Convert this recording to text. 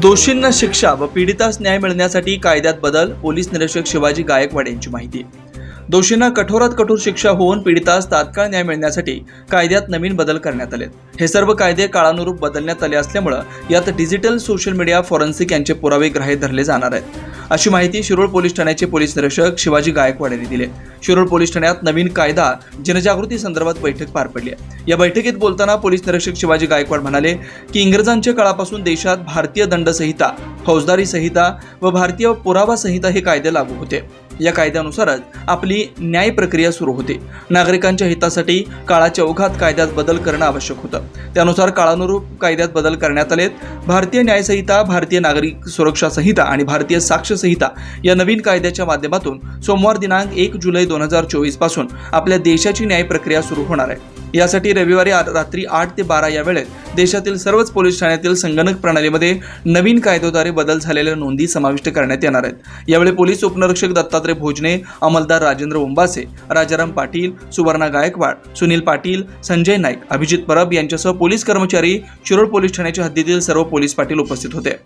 दोषींना शिक्षा व पीडितास न्याय मिळण्यासाठी कायद्यात बदल पोलीस निरीक्षक शिवाजी गायकवाड यांची माहिती. दोषींना कठोरात कठोर शिक्षा होऊन पीडितास तात्काळ न्याय मिळण्यासाठी कायद्यात नवीन बदल करण्यात आले हे सर्व कायदे काळानुरूप बदलण्यात आले असल्यामुळं यात डिजिटल सोशल मीडिया फॉरेन्सिक यांचे पुरावे ग्राह्य धरले जाणार आहेत. अशी माहिती शिरोळ पोलीस ठाण्याचे पोलीस निरीक्षक शिवाजी गायकवाड यांनी दिली शिरोळ पोलीस ठाण्यात नवीन कायदा जनजागृती संदर्भात बैठक पार पडली आहे. या बैठकीत बोलताना पोलीस निरीक्षक शिवाजी गायकवाड म्हणाले की इंग्रजांच्या काळापासून देशात भारतीय दंडसंहिता फौजदारी संहिता व भारतीय पुरावा संहिता हे कायदे लागू होते. या कायद्यानुसारच आपली न्याय प्रक्रिया सुरू होते. नागरिकांच्या हितासाठी काळाच्या ओघात कायद्यात बदल करणं आवश्यक होतं. त्यानुसार काळानुरूप कायद्यात बदल करण्यात आलेत. भारतीय न्यायसंहिता भारतीय नागरिक सुरक्षा संहिता आणि भारतीय साक्ष संहिता या नवीन कायद्याच्या माध्यमातून सोमवार दिनांक एक जुलै दोन हजार चोवीसपासून आपल्या देशाची न्याय प्रक्रिया सुरू होणार आहे. यासाठी रविवारी रात्री आठ ते बारा या वेळेत देशातील सर्वच पोलीस ठाण्यातील संगणक प्रणालीमध्ये नवीन कायद्याद्वारे बदल झालेल्या नोंदी समाविष्ट करण्यात येणार आहेत. यावेळी पोलीस उपनिरीक्षक दत्तात्रय भोजने अंमलदार राजेंद्र उंबासे राजाराम पाटील सुवर्णा गायकवाड सुनील पाटील संजय नाईक अभिजित परब यांच्यासह पोलीस कर्मचारी शिरोळ पोलीस ठाण्याच्या हद्दीतील सर्व पोलीस पाटील उपस्थित होते.